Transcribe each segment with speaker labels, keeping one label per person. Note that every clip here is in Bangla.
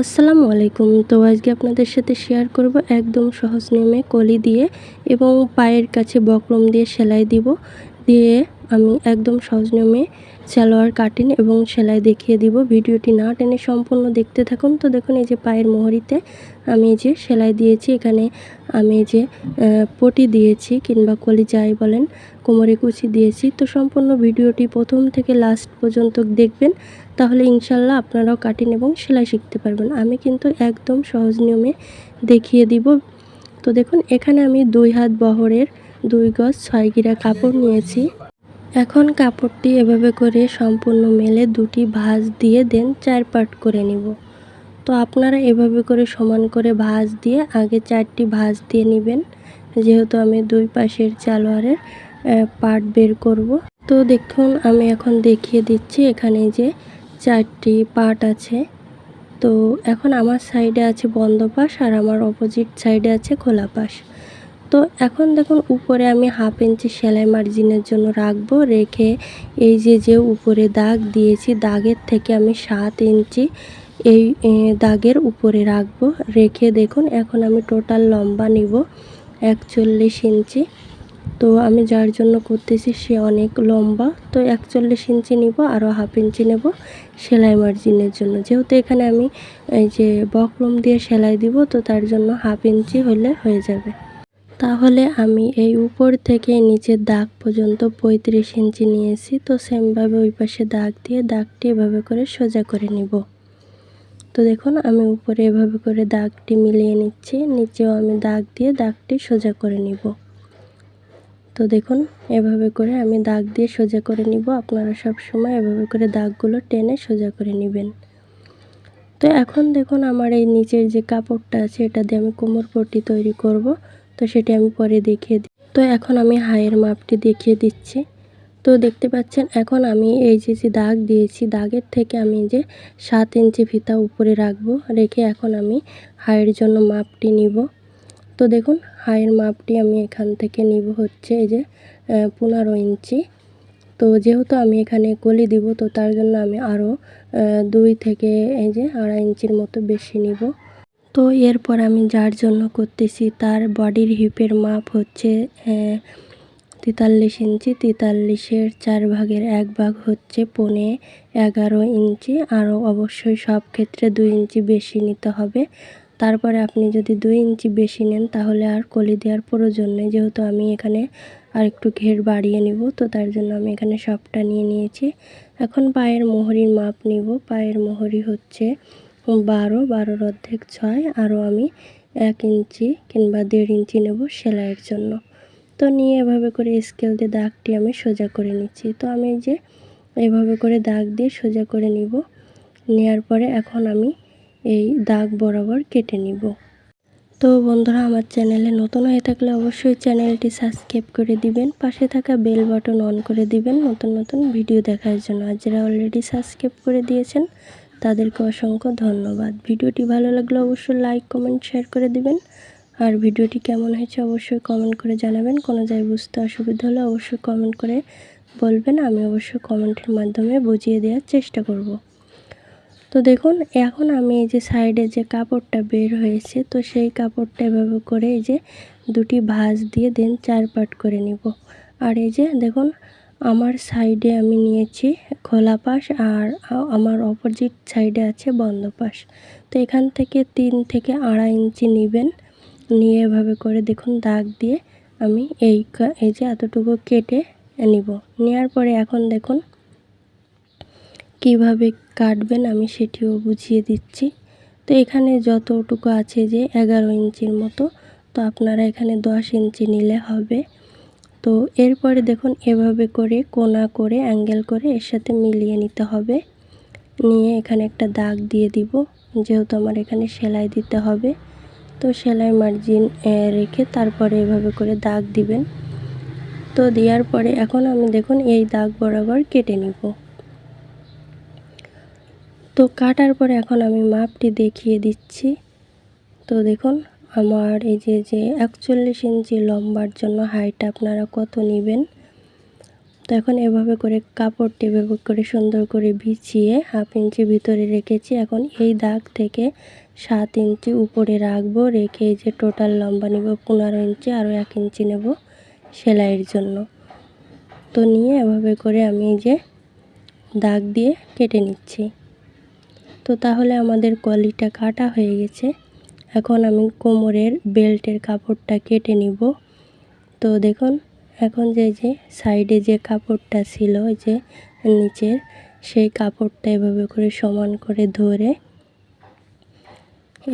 Speaker 1: আসসালামু আলাইকুম। তো আজকে আপনাদের সাথে শেয়ার করব একদম সহজ নিয়মে কলি দিয়ে এবং পায়ের কাছে বকরম দিয়ে সেলাই দিব। দিয়ে আমি একদম সহজ নিয়মে সালোয়ার কাটিং এবং সেলাই দেখিয়ে দিব। ভিডিওটি না টেনে সম্পূর্ণ দেখতে থাকুন। তো দেখুন, এই যে পায়ের মোহরিতে আমি এই যে সেলাই দিয়েছি। এখানে আমি এই যে পটি দিয়েছি কিংবা কলি যাই বলেন, কোমরে কুচি দিয়েছি। তো সম্পূর্ণ ভিডিওটি প্রথম থেকে লাস্ট পর্যন্ত দেখবেন, তাহলে ইনশাল্লাহ আপনারাও কাটিন এবং সেলাই শিখতে পারবেন। আমি কিন্তু একদম সহজ নিয়মে দেখিয়ে দিব। তো দেখুন, এখানে আমি দুই হাত বহরের দুই গজ ছয় গিরা কাপড় নিয়েছি। এখন কাপড়টি এভাবে করে সম্পূর্ণ মেলে দুটি ভাঁজ দিয়ে দেন চার পাট করে নিব। তো আপনারা এভাবে করে সমান করে ভাঁজ দিয়ে আগে চারটি ভাঁজ দিয়ে নেবেন। যেহেতু আমি দুই পাশের চালোয়ারের পার্ট বের করব। তো দেখুন, আমি এখন দেখিয়ে দিচ্ছি এখানে যে চারটি পার্ট আছে। তো এখন আমার সাইডে আছে বন্ধ পাশ আর আমার অপোজিট সাইডে আছে খোলা পাশ। তো এখন দেখুন উপরে আমি হাফ ইঞ্চি সেলাই মার্জিনের জন্য রাখব, রেখে এই যে যে উপরে দাগ দিয়েছি, দাগের থেকে আমি সাত ইঞ্চি এই দাগের উপরে রাখব, রেখে দেখুন এখন আমি টোটাল লম্বা নিব একচল্লিশ ইঞ্চি। তো আমি যার জন্য করতেছি সে অনেক লম্বা, তো একচল্লিশ ইঞ্চি নিব, আরও হাফ ইঞ্চি নেব সেলাই মার্জিনের জন্য। যেহেতু এখানে আমি এই যে বকলম দিয়ে সেলাই দিব, তো তার জন্য হাফ ইঞ্চি হলে হয়ে যাবে। তাহলে আমি এই উপর থেকে নিচের দাগ পর্যন্ত পঁয়ত্রিশ ইঞ্চি নিয়েছি। তো সেমভাবে ওই পাশে দাগ দিয়ে দাগটি এভাবে করে সোজা করে নিব। তো দেখুন, আমি উপরে এভাবে করে দাগটি মিলিয়ে নিচ্ছি। নিচেও আমি দাগ দিয়ে দাগটি সোজা করে নিব। তো দেখুন, এভাবে করে আমি দাগ দিয়ে সোজা করে নিব। আপনারা সব সময় এভাবে করে দাগগুলো টেনে সোজা করে নেবেন। তো এখন দেখুন, আমার এই নিচের যে কাপড়টা আছে, এটা দিয়ে আমি কোমর পট্টি তৈরি করব। তো সেটি আমি পরে দেখিয়ে দিই তো এখন আমি হাইয়ের মাপটি দেখিয়ে দিচ্ছি। তো দেখতে পাচ্ছেন, এখন আমি এই যে যে দাগ দিয়েছি, দাগের থেকে আমি যে সাত ইঞ্চি ফিতা উপরে রাখব, রেখে এখন আমি হাইয়ের জন্য মাপটি নিব। তো দেখুন হাইয়ের মাপটি আমি এখান থেকে নিব হচ্ছে এই যে পনেরো ইঞ্চি। তো যেহেতু আমি এখানে কলি দিব, তো তার জন্য আমি আরও দুই থেকে এই যে আড়াই ইঞ্চির মতো বেশি নিব। তো এরপর আমি যার জন্য করতেছি, তার বডির হিপের মাপ হচ্ছে তেতাল্লিশ ইঞ্চি। তেতাল্লিশের চার ভাগের এক ভাগ হচ্ছে পনে এগারো ইঞ্চি। আরও অবশ্যই সব ক্ষেত্রে দুই ইঞ্চি বেশি নিতে হবে। তারপরে আপনি যদি দুই ইঞ্চি বেশি নেন, তাহলে আর কলি দেওয়ার প্রয়োজন নেই। যেহেতু আমি এখানে আর একটু ঘের বাড়িয়ে নিব, তো তার জন্য আমি এখানে সবটা নিয়ে নিয়েছি। এখন পায়ের মোহরির মাপ নিব। পায়ের মোহরি হচ্ছে বারো, বারোর অর্ধেক ছয় আরও আমি এক ইঞ্চি কিংবা দেড় ইঞ্চি নেব সেলাইয়ের জন্য। তো নিয়ে এভাবে করে স্কেল দিয়ে দাগটি আমি সোজা করে নিচ্ছি। তো আমি যে এভাবে করে দাগ দিয়ে সোজা করে নিব। নেওয়ার পরে এখন আমি এই দাগ বরাবর কেটে নিব। তো বন্ধুরা, আমার চ্যানেলে নতুন হয়ে থাকলে অবশ্যই চ্যানেলটি সাবস্ক্রাইব করে দিবেন, পাশে থাকা বেল বাটন অন করে দিবেন, নতুন নতুন ভিডিও দেখার জন্য। আর যারা অলরেডি সাবস্ক্রাইব করে দিয়েছেন তাদেরকে অসংখ্য ধন্যবাদ। ভিডিওটি ভালো লাগলে অবশ্যই লাইক কমেন্ট শেয়ার করে দিবেন। আর ভিডিওটি কেমন হয়েছে অবশ্যই কমেন্ট করে জানাবেন। কোনো জায়গায় বুঝতে অসুবিধা হলে অবশ্যই কমেন্ট করে বলবেন। আমি অবশ্যই কমেন্টের মাধ্যমে বুঝিয়ে দেওয়ার চেষ্টা করব। তো দেখুন, এখন আমি এই যে সাইডে যে কাপড়টা বের হয়েছে, তো সেই কাপড়টা এভাবে করে এই যে দুটি ভাঁজ দিয়ে দেন, চার পাট করে নিব। আর এই যে দেখুন আমার সাইডে আমি নিয়েছি খোলা পাশ আর আমার অপোজিট সাইডে আছে বন্ধ পাশ। তো এখান থেকে তিন থেকে আড়াই ইঞ্চি নেবেন। নিয়ে এভাবে করে দেখুন দাগ দিয়ে আমি এই এই যে এতটুকু কেটে নিব। নেওয়ার পরে এখন দেখুন কীভাবে কাটবেন আমি সেটিও বুঝিয়ে দিচ্ছি। তো এখানে যতটুকু আছে যে এগারো ইঞ্চির মতো, তো আপনারা এখানে দশ ইঞ্চি নিলে হবে। তো এরপরে দেখুন এভাবে করে কোনা করে অ্যাঙ্গেল করে এর সাথে মিলিয়ে নিতে হবে। নিয়ে এখানে একটা দাগ দিয়ে দিব, যেহেতু আমার এখানে সেলাই দিতে হবে। তো সেলাই মার্জিন রেখে তারপরে এভাবে করে দাগ দিবেন। তো দেওয়ার পরে এখন আমি দেখুন এই দাগ বরাবর কেটে নিব। তো কাটার পরে এখন আমি মাপটি দেখিয়ে দিচ্ছি। তো দেখুন আমার এই যে যে একচল্লিশ ইঞ্চি লম্বার জন্য হাইট আপনারা কত নেবেন? তো এখন এভাবে করে কাপড়টি এভাবে করে সুন্দর করে বিছিয়ে হাফ ইঞ্চি ভিতরে রেখেছি। এখন এই দাগ থেকে সাত ইঞ্চি উপরে রাখব, রেখে যে টোটাল লম্বা নেব, পনেরো ইঞ্চি আরও এক ইঞ্চি নেব সেলাইয়ের জন্য। তো নিয়ে এভাবে করে আমি এই যে দাগ দিয়ে কেটে নিচ্ছি। তো তাহলে আমাদের কলিটা কাটা হয়ে গেছে। এখন আমি কোমরের বেল্টের কাপড়টা কেটে নিব। তো দেখুন, এখন যে যে সাইডে যে কাপড়টা ছিল যে নিচের, সেই কাপড়টা এভাবে করে সমান করে ধরে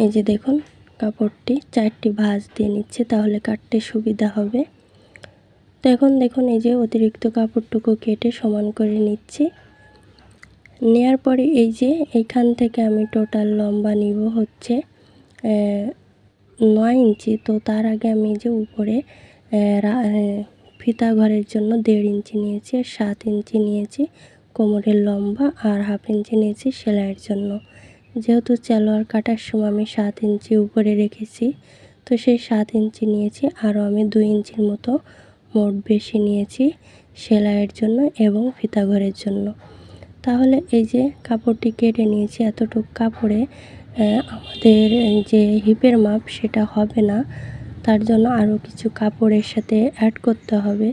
Speaker 1: এই যে দেখুন, কাপড়টি চারটি ভাঁজ দিয়ে নিচ্ছে, তাহলে কাটতে সুবিধা হবে। তো এখন দেখুন, এই যে অতিরিক্ত কাপড়টুকু কেটে সমান করে নিচ্ছি। নেয়ার পরে এই যে এইখান থেকে আমি টোটাল লম্বা নিব হচ্ছে। নয় ইঞ্চি, তো তার আগে আমি যে উপরে ফিতা ঘরের জন্য দেড় ইঞ্চি নিয়েছি আর সাত ইঞ্চি নিয়েছি কোমরের লম্বা আর হাফ ইঞ্চি নিয়েছি সেলাইয়ের জন্য। যেহেতু চালোয়ার কাটার সময় আমি সাত ইঞ্চি উপরে রেখেছি, তো সেই সাত ইঞ্চি নিয়েছি, আরও আমি দুই ইঞ্চির মতো মোট বেশি নিয়েছি সেলাইয়ের জন্য এবং ফিতা ঘরের জন্য। তাহলে এই যে কাপড়টি কেটে নিয়েছি, এতটুকু কাপড়ে আমাদের যে হিপের মাপ সেটা হবে না। তার জন্য আরও কিছু কাপড়ের সাথে অ্যাড করতে হবে।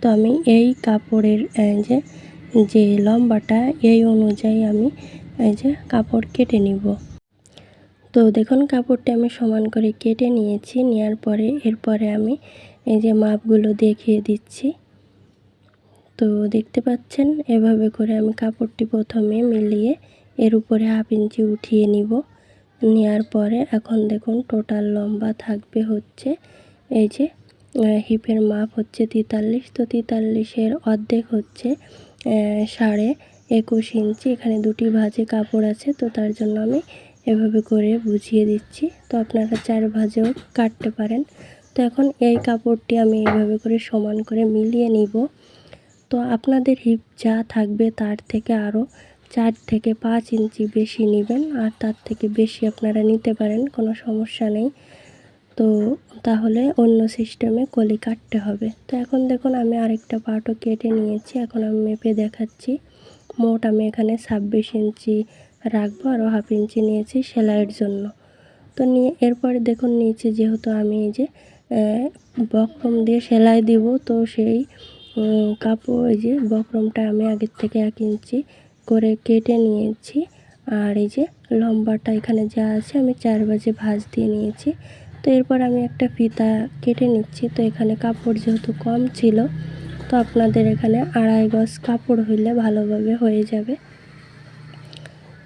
Speaker 1: তো আমি এই কাপড়ের যে যে লম্বাটা, এই অনুযায়ী আমি, এই যে, কাপড় কেটে নিব। তো দেখুন, কাপড়টি আমি সমান করে কেটে নিয়েছি। নেওয়ার পরে, এরপরে আমি এই যে মাপগুলো দেখিয়ে দিচ্ছি। তো দেখতে পাচ্ছেন, এভাবে করে আমি কাপড়টি প্রথমে মিলিয়ে এর উপরে হাফ ইঞ্চি উঠিয়ে নিব। নেওয়ার পরে এখন দেখুন টোটাল লম্বা থাকবে হচ্ছে এই যে হিপের মাপ হচ্ছে তেতাল্লিশ। তো তেতাল্লিশের অর্ধেক হচ্ছে সাড়ে একুশ ইঞ্চি। এখানে দুটি ভাজে কাপড় আছে, তো তার জন্য আমি এভাবে করে বুঝিয়ে দিচ্ছি। তো আপনারা চার ভাজেও কাটতে পারেন। তো এখন এই কাপড়টি আমি এইভাবে করে সমান করে মিলিয়ে নিব। তো আপনাদের হিপ যা থাকবে তার থেকে আরও চার থেকে পাঁচ ইঞ্চি বেশি নেবেন, আর তার থেকে বেশি আপনারা নিতে পারেন, কোনো সমস্যা নেই। তো তাহলে অন্য সিস্টেমে কলি কাটতে হবে। তো এখন দেখুন আমি আরেকটা পার্টও কেটে নিয়েছি, এখন আমি মেপে দেখাচ্ছি। মোট আমি এখানে ছাব্বিশ ইঞ্চি রাখব, আরও হাফ ইঞ্চি নিয়েছি সেলাইয়ের জন্য। তো নিয়ে এরপরে দেখুন নিয়েছি যেহেতু আমি এই যে বক্রম দিয়ে সেলাই দিব, তো সেই কাপড়, এই যে বক্রমটা আমি আগের থেকে এক ইঞ্চি করে কেটে নিয়েছি। আর এই যে লম্বাটা এখানে যা আছে আমি চার বাজে ভাঁজ দিয়ে নিয়েছি। তো এরপর আমি একটা ফিতা কেটে নিচ্ছি। তো এখানে কাপড় যেহেতু কম ছিল, তো আপনাদের এখানে আড়াই গজ কাপড় হইলে ভালোভাবে হয়ে যাবে।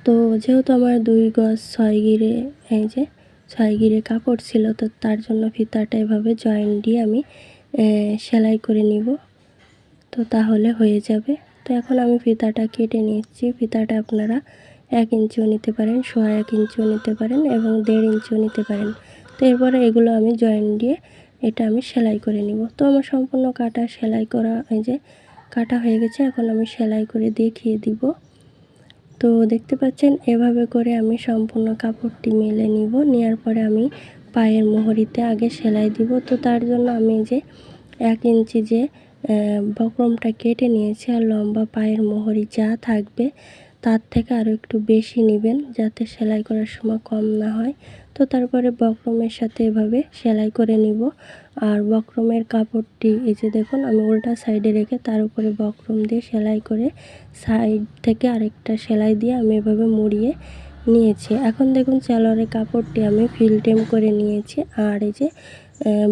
Speaker 1: তো যেহেতু আমার দুই গজ ছয় গিরে, এই যে ছয় গিরে কাপড় ছিল, তো তার জন্য ফিতাটা এভাবে জয়েন্ট দিয়ে আমি সেলাই করে নিব। তো তাহলে হয়ে যাবে। তো এখন আমি ফিতাটা কেটে নিচ্ছি ফিতাটা আপনারা এক ইঞ্চিও নিতে পারেন, সোয়া এক ইঞ্চিও নিতে পারেন এবং দেড় ইঞ্চিও নিতে পারেন। তো এরপরে এগুলো আমি জয়েন দিয়ে এটা আমি সেলাই করে নিব। তো আমার সম্পূর্ণ কাটা সেলাই করা এই যে কাটা হয়ে গেছে, এখন আমি সেলাই করে দেখিয়ে দিব। তো দেখতে পাচ্ছেন, এভাবে করে আমি সম্পূর্ণ কাপড়টি মেলে নিব। নেওয়ার পরে আমি পায়ের মোহরিতে আগে সেলাই দিব। তো তার জন্য আমি যে এক ইঞ্চি যে বক্রমটা কেটে নিয়েছি আর লম্বা পায়ের মোহরি যা থাকবে তার থেকে আরও একটু বেশি নেবেন যাতে সেলাই করার সময় কম না হয়। তো তারপরে বক্রমের সাথে এভাবে সেলাই করে নিব। আর বক্রমের কাপড়টি, এই যে দেখুন, আমি উল্টা সাইডে রেখে তার উপরে বক্রম দিয়ে সেলাই করে সাইড থেকে আরেকটা সেলাই দিয়ে আমি এভাবে মুড়িয়ে নিয়েছি। এখন দেখুন সালোয়ারের কাপড়টি আমি ফিলটেম করে নিয়েছি। আর এই যে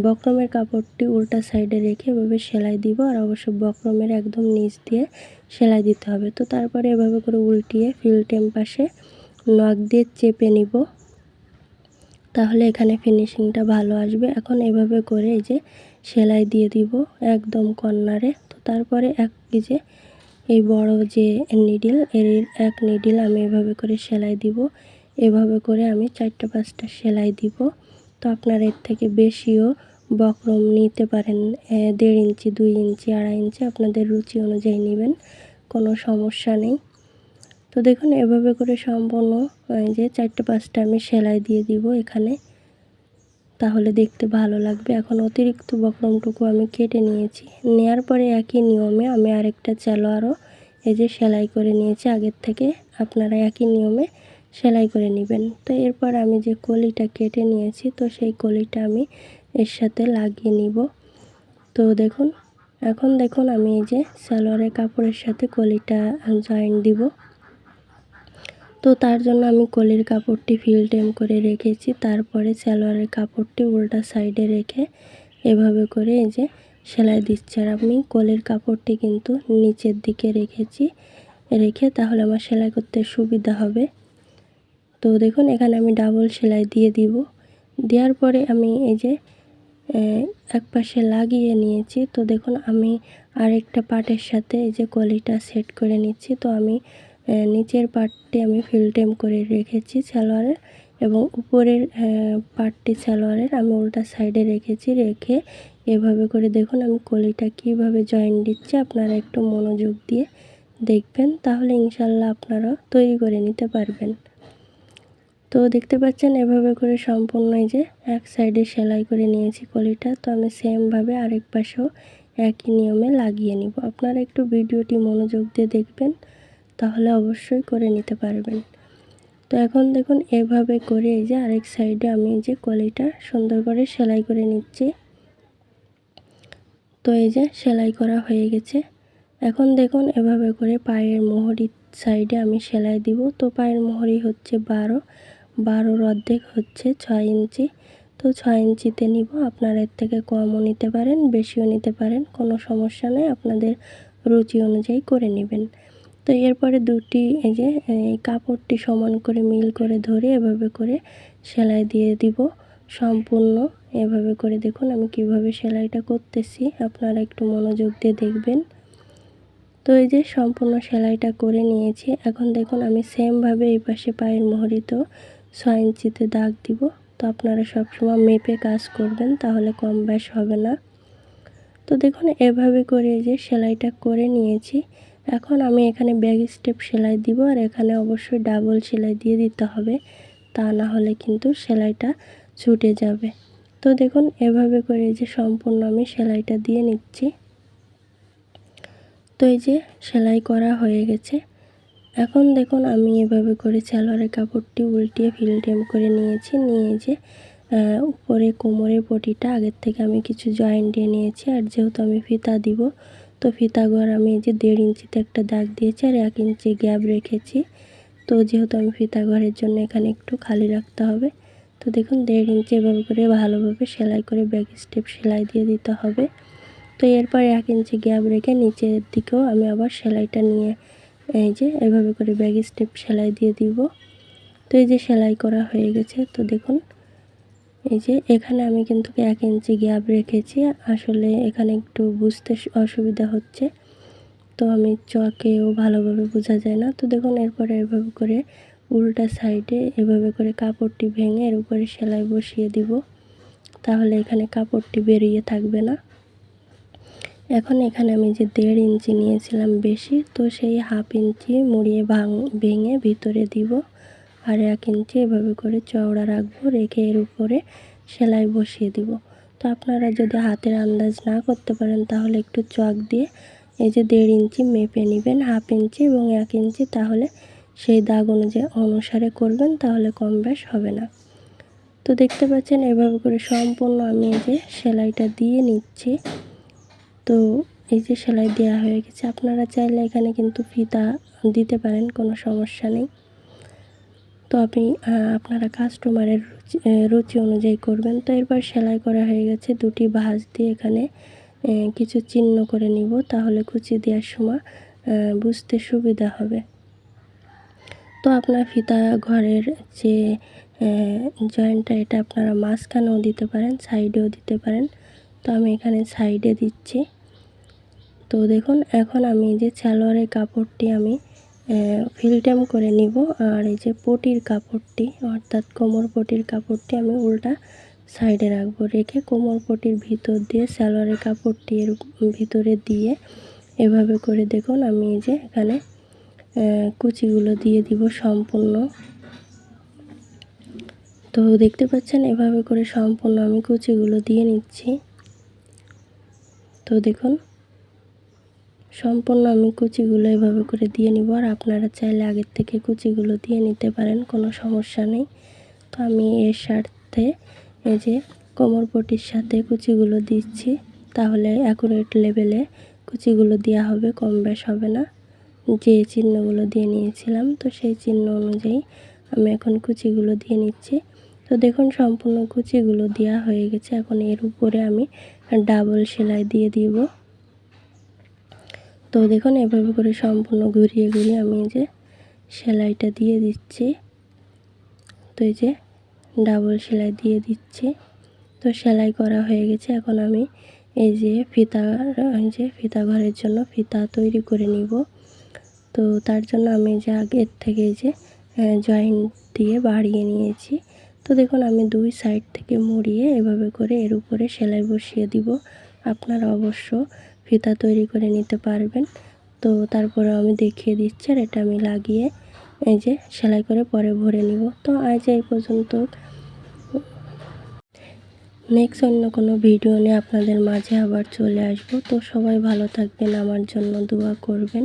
Speaker 1: বক্রমের কাপড়টি উল্টা সাইডে রেখে এভাবে সেলাই দিব আর অবশ্য বক্রমের একদম নিচ দিয়ে সেলাই দিতে হবে। তো তারপরে এভাবে করে উল্টিয়ে ফিলটেম পাশে নখ দিয়ে চেপে নিব। তাহলে এখানে ফিনিশিংটা ভালো আসবে। এখন এভাবে করে এই যে সেলাই দিয়ে দিব একদম কর্নারে। তো তারপরে এক যে, এই বড় যে নিডিল এর এক নিডিল আমি এভাবে করে সেলাই দিব। এভাবে করে আমি চারটা পাঁচটা সেলাই দিব। তো আপনারা এর থেকে বেশিও বক্রম নিতে পারেন দেড় ইঞ্চি, দুই ইঞ্চি, আড়াই ইঞ্চি, আপনাদের রুচি অনুযায়ী নেবেন, কোনো সমস্যা নেই। তো দেখুন, এভাবে করে সম্পূর্ণ যে চারটে পাঁচটা আমি সেলাই দিয়ে দিব এখানে। তাহলে দেখতে ভালো লাগবে। এখন অতিরিক্ত বক্রমটুকু আমি কেটে নিয়েছি। নেয়ার পরে একই নিয়মে আমি আরেকটা চালো আরও এই যে সেলাই করে নিয়েছি। আগের থেকে আপনারা একই নিয়মে সেলাই করে নেবেন। তো এরপর আমি যে কলিটা কেটে নিয়েছি, তো সেই কলিটা আমি এর সাথে লাগিয়ে নিব। তো দেখুন, এখন দেখুন আমি এই যে সালোয়ারের কাপড়ের সাথে কলিটা জয়েন দিব। তো তার জন্য আমি কলির কাপড়টি ফিল টেম করে রেখেছি, তারপরে সালোয়ারের কাপড়টি উল্টা সাইডে রেখে এভাবে করে এই যে সেলাই দিচ্ছি। আর আমি কলির কাপড়টি কিন্তু নিচের দিকে রেখেছি, রেখে তাহলে আমার সেলাই করতে সুবিধা হবে। তো দেখুন, এখানে আমি ডাবল সেলাই দিয়ে দিব। দেওয়ার পরে আমি এই যে এক পাশে লাগিয়ে নিয়েছি। তো দেখুন, আমি আরেকটা পার্টের সাথে এই যে কলিটা সেট করে নিচ্ছি। তো আমি নিচের পার্টটি আমি ফিলটেম করে রেখেছি সালোয়ারের এবং উপরের পার্টটি সালোয়ারের আমি উল্টা সাইডে রেখেছি। রেখে এভাবে করে দেখুন, আমি কলিটা কীভাবে জয়েন দিচ্ছি। আপনারা একটু মনোযোগ দিয়ে দেখবেন, তাহলে ইনশাল্লাহ আপনারা তৈরি করে নিতে পারবেন। তো দেখতে পাচ্ছেন, এভাবে করে সম্পূর্ণ এই যে এক সাইডে সেলাই করে নিয়েছি কলিটা। তো আমি সেমভাবে আরেক পাশেও একই নিয়মে লাগিয়ে নিব। আপনারা একটু ভিডিওটি মনোযোগ দিয়ে দেখবেন, তাহলে অবশ্যই করে নিতে পারবেন। তো এখন দেখুন, এভাবে করে এই যে আরেক সাইডে আমি এই যে কলিটা সুন্দর করে সেলাই করে নিচ্ছি। তো এই যে সেলাই করা হয়ে গেছে। এখন দেখুন, এভাবে করে পায়ের মোহরির সাইডে আমি সেলাই দিব। তো পায়ের মোহরি হচ্ছে বারো বারোর অর্ধেক হচ্ছে ছয় ইঞ্চি। তো ছয় ইঞ্চিতে নিব, আপনারা এর থেকে কমও নিতে পারেন, বেশিও নিতে পারেন, কোনো সমস্যা নেই, আপনাদের রুচি অনুযায়ী করে নেবেন। তো এরপরে দুটি, এই যে, এই কাপড়টি সমান করে মিল করে ধরে এভাবে করে সেলাই দিয়ে দিব। সম্পূর্ণ এভাবে করে দেখুন আমি কীভাবে সেলাইটা করতেছি, আপনারা একটু মনোযোগ দিয়ে দেখবেন। তো এই যে সম্পূর্ণ সেলাইটা করে নিয়েছি, এখন দেখুন আমি সেমভাবে এই পাশে পায়ের মোহরিতেও ছয় ইঞ্চিতে দাগ দিব। তো আপনারা সবসময় মেপে কাজ করবেন, তাহলে কম ব্যাস হবে না। তো দেখুন, এভাবে করে যে সেলাইটা করে নিয়েছি। এখন আমি এখানে ব্যাগ স্টেপ সেলাই দিব, আর এখানে অবশ্যই ডাবল সেলাই দিয়ে দিতে হবে। তা না হলে কিন্তু সেলাইটা ছুটে যাবে। তো দেখুন, এভাবে করে যে সম্পূর্ণ আমি সেলাইটা দিয়ে নিচ্ছি। তো এই যে সেলাই করা হয়ে গেছে। এখন দেখুন, আমি এভাবে করে সালোয়ারের কাপড়টি উল্টিয়ে ফিল্টেম করে নিয়েছি। নিয়ে যে উপরে কোমরের পটিটা, আগের থেকে আমি কিছু জয়েন্ট দিয়ে নিয়েছি। আর যেহেতু আমি ফিতা দিব, তো ফিতা ঘর আমি এই যে দেড় ইঞ্চিতে একটা দাগ দিয়েছি আর এক ইঞ্চি গ্যাপ রেখেছি। তো যেহেতু আমি ফিতা ঘরের জন্য এখানে একটু খালি রাখতে হবে, তো দেখুন, দেড় ইঞ্চি এভাবে করে ভালোভাবে সেলাই করে ব্যাক স্টেপ সেলাই দিয়ে দিতে হবে। তো এরপর এক ইঞ্চি গ্যাপ রেখে নিচের দিকেও আমি আবার সেলাইটা নিয়ে এই যে, এভাবে করে ব্যাগ স্টেপ সেলাই দিয়ে দিব। তো এই যে সেলাই করা হয়ে গেছে, তো দেখুন, এই যে এখানে আমি কিন্তু এক ইঞ্চি গ্যাপ রেখেছি। আসলে এখানে একটু বুঝতে অসুবিধা হচ্ছে, তো আমি চকেও ভালোভাবে বোঝা যায় না। তো দেখুন, এরপরে এভাবে করে উল্টা সাইডে এভাবে করে কাপড়টি ভেঙে এর উপরে সেলাই বসিয়ে দিব। তাহলে এখানে কাপড়টি বেরিয়ে থাকবে না। এখন এখানে আমি যে দেড় ইঞ্চি নিয়েছিলাম বেশি, তো সেই হাফ ইঞ্চি মুড়িয়ে ভাঙ, ভেঙে ভিতরে দিব। আর এক ইঞ্চি এভাবে করে চওড়া রাখব, রেখে এর উপরে সেলাই বসিয়ে দিব। তো আপনারা যদি হাতের আন্দাজ না করতে পারেন, তাহলে একটু চক দিয়ে এই যে দেড় ইঞ্চি মেপে নেবেন, হাফ ইঞ্চি এবং এক ইঞ্চি, তাহলে সেই দাগ অনুযায়ী অনুসারে করবেন, তাহলে কম বেশ হবে না। তো দেখতে পাচ্ছেন, এভাবে করে সম্পূর্ণ আমি যে সেলাইটা দিয়ে নিচ্ছি। তো এই যে সেলাই দেওয়া হয়ে গেছে, আপনারা চাইলে এখানে কিন্তু ফিতা দিতে পারেন, কোনো সমস্যা নেই। তো আপনি আপনারা কাস্টমারের রুচি অনুযায়ী করবেন। তো এরপর সেলাই করা হয়ে গেছে দুটি ভাঁজ দিয়ে এখানে কিছু চিহ্ন করে নিব, তাহলে কুচি দেওয়ার সময় বুঝতে সুবিধা হবে। তো আপনার ফিতা ঘরের যে জয়েন্টটা, এটা আপনারা মাঝখানেও দিতে পারেন, সাইডেও দিতে পারেন। তো আমি এখানে সাইডে দিচ্ছি। তো দেখুন, এখন আমি এই যে সালোয়ারের কাপড়টি আমি ফিলটেম করে নিব। আর এই যে পটির কাপড়টি, অর্থাৎ কোমর পটির কাপড়টি আমি উল্টা সাইডে রাখব। রেখে কোমর পটির ভিতর দিয়ে সালোয়ারের কাপড়টি এর ভিতরে দিয়ে এভাবে করে দেখুন, আমি এই যে এখানে কুচিগুলো দিয়ে দিব সম্পূর্ণ। তো দেখতে পাচ্ছেন, এভাবে করে সম্পূর্ণ আমি কুচিগুলো দিয়ে নিচ্ছি। তো দেখুন সম্পূর্ণ আমি কুচিগুলো এভাবে করে দিয়ে নিব আর আপনারা চাইলে আগের থেকে কুচিগুলো দিয়ে নিতে পারেন, কোনো সমস্যা নেই। তো আমি এর স্বার্থে এই যে কোমর পটির সাথে কুচিগুলো দিচ্ছি, তাহলে অ্যাকুরেট লেভেলে কুচিগুলো দেওয়া হবে, কম বেশ হবে না। যে চিহ্নগুলো দিয়ে নিয়েছিলাম, তো সেই চিহ্ন অনুযায়ী আমি এখন কুচিগুলো দিয়ে নিচ্ছি। তো দেখুন, সম্পূর্ণ কুচিগুলো দেওয়া হয়ে গেছে। এখন এর উপরে আমি ডাবল সেলাই দিয়ে দিব। তো দেখুন, এভাবে করে সম্পূর্ণ ঘুরিয়ে ঘুরিয়ে আমি যে সেলাইটা দিয়ে দিচ্ছি। তো এই যে ডাবল সেলাই দিয়ে দিচ্ছি। তো সেলাই করা হয়ে গেছে। এখন আমি এই যে ফিতা, এই যে ফিতা ঘরের জন্য ফিতা তৈরি করে নিব। তো তার জন্য আমি যে আগের থেকে এই যে জয়েন্ট দিয়ে বাড়িয়ে নিয়েছি। তো দেখুন, আমি দুই সাইড থেকে মুড়িয়ে এভাবে করে এর উপরে সেলাই বসিয়ে দিব। আপনারা অবশ্য ফিতা তৈরি করে নিতে পারবেন। তো তারপরে আমি দেখিয়ে দিচ্ছি আর এটা আমি লাগিয়ে এই যে সেলাই করে পরে ভরে নিব। তো আজ এই পর্যন্ত। নেক্সট অন্য কোনো ভিডিও নিয়ে আপনাদের মাঝে আবার চলে আসব। তো সবাই ভালো থাকবেন, আমার জন্য দোয়া করবেন।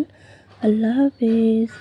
Speaker 1: আল্লাহ হাফেজ।